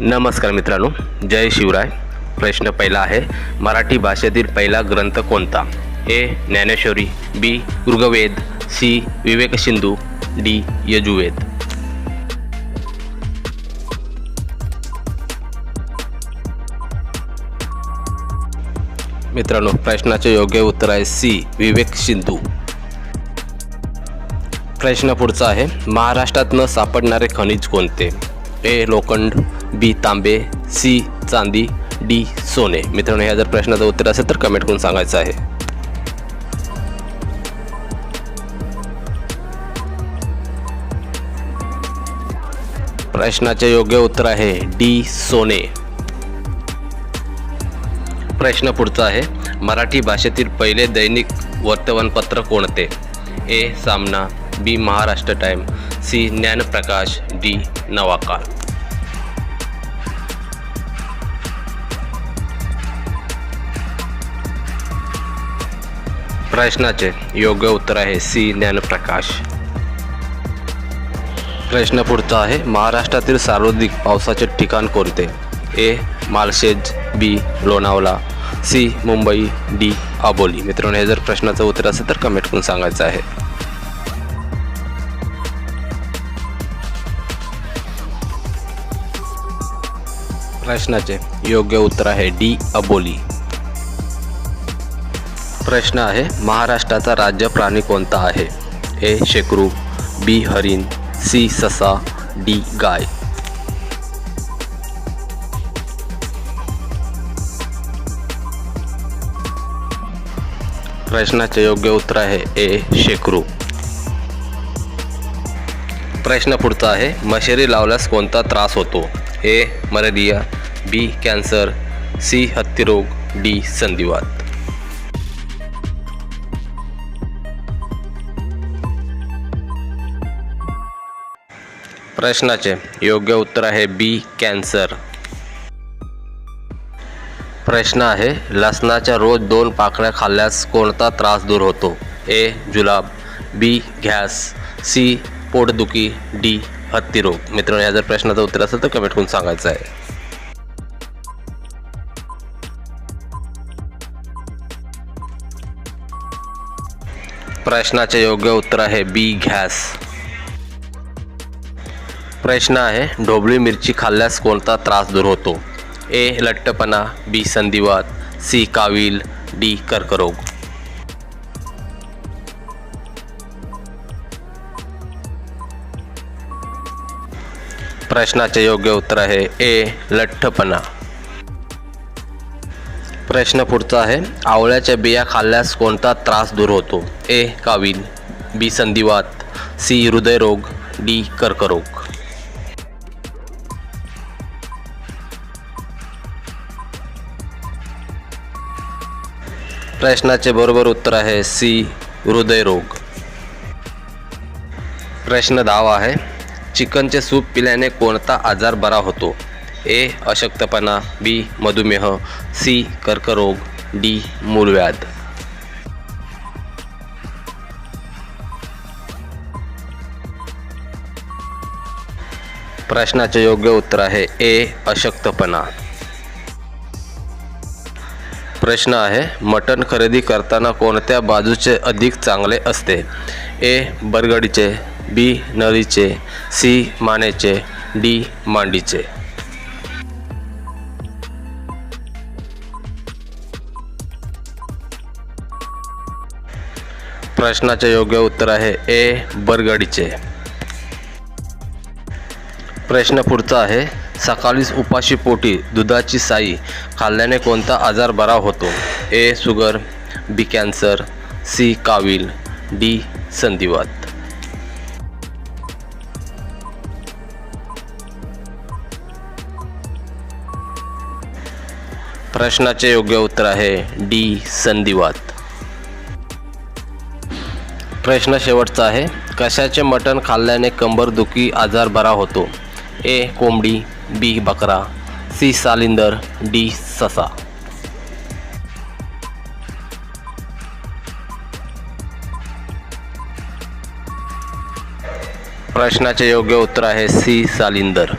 नमस्कार मित्रांनो जय शिवराय. प्रश्न पहिला आहे मराठी भाषेतील पहिला ग्रंथ कोणता? A Dnyaneshwari B Rigveda C Vivek Sindhu D Yajurveda. मित्रांनो प्रश्नाचे योग्य उत्तर आहे सी विवेक सिंधू. प्रश्न पुढचा आहे महाराष्ट्रात न सापडणारे खनिज कोणते? ए लोखंड बी तांबे सी चांदी डी सोने. मित्रांनो ह्या जर प्रश्नाचं उत्तर असेल तर कमेंट करून सांगायचं आहे. प्रश्नाचे योग्य उत्तर आहे डी सोने. प्रश्न पुढचा आहे मराठी भाषेतील पहिले दैनिक वर्तमानपत्र कोणते? A Saamana B Maharashtra time C Dnyanprakash D Navakal प्रश्नाचे योग्य उत्तर आहे सी ज्ञानप्रकाश. प्रश्न पुढचा आहे महाराष्ट्रातील सार्वत्रिक पावसाचे ठिकाण कोणते? A Malshej B Lonavala C Mumbai D Amboli. मित्रांनो हे जर प्रश्नाचं उत्तर असेल तर कमेंट करून सांगायचं आहे. प्रश्नाचे योग्य उत्तर आहे डी अबोली प्रश्न आहे, महाराष्ट्राचा राज्य प्राणी आहे? ए, शेकरू, बी, हरिण, सी, ससा, डी, गाय. प्रश्नाचे योग्य उत्तर आहे, ए, शेकरू. प्रश्न पुढचा आहे, मशेरी लावल्यास कोणता त्रास होतो? A, malaria, B, cancer, C, हत्तीरोग, D, संधिवात. प्रश्नाचे योग्य उत्तर आहे बी कॅन्सर. प्रश्न आहे लसणाच्या रोज दोन पाकळ्या खाल्ल्यास कोणता त्रास दूर होतो? ए जुलाब बी गॅस सी पोटदुखी डी हत्तीरोग. मित्रांनो या जर प्रश्नाचं उत्तर असेल तर कमेंट करून सांगायचं आहे. प्रश्नाचे योग्य उत्तर आहे बी गॅस. प्रश्न आहे. ढोबळी मिरची खाल्ल्यास कोणता त्रास दूर होतो? ए. लठ्ठपणा बी. संधिवात सी. कावील डी. कर्करोग. प्रश्नाचे योग्य उत्तर आहे ए. लठ्ठपणा. प्रश्न पुढचा आहे. आवळ्याच्या बिया खाल्ल्यास कोणता त्रास दूर होतो? ए. कावील बी. संधिवात सी. हृदयरोग डी. कर्करोग. प्रश्नाचे बरोबर उत्तर आहे सी हृदयरोग प्रश्न दहावा आहे चिकनचे सूप पिल्याने कोणता आजार बरा होतो? ए अशक्तपणा बी मधुमेह सी कर्करोग डी मूळव्याध प्रश्नाचे योग्य उत्तर आहे ए अशक्तपणा. प्रश्न आहे मटण खरेदी करताना कोणत्या बाजूचे अधिक चांगले असते? ए बरगडीचे बी नळीचे सी मानेचे डी मांडीचे. प्रश्नाचे योग्य उत्तर आहे ए बरगडीचे. प्रश्न पुढचा आहे सकाळीच उपाशी पोटी दुधाची साई खाल्ल्याने कोणता आजार बरा होतो? A sugar B cancer C कावील D संधिवात. प्रश्नाचे योग्य उत्तर आहे डी संधिवात. प्रश्न शेवटचा आहे कशाचे मटण खाल्ल्याने कंबरदुखी आजार बरा होतो? ए कोंबडी बी बकरा सी सालिंदर डी ससा. प्रश्नाचे योग्य उत्तर आहे सी सालिंदर.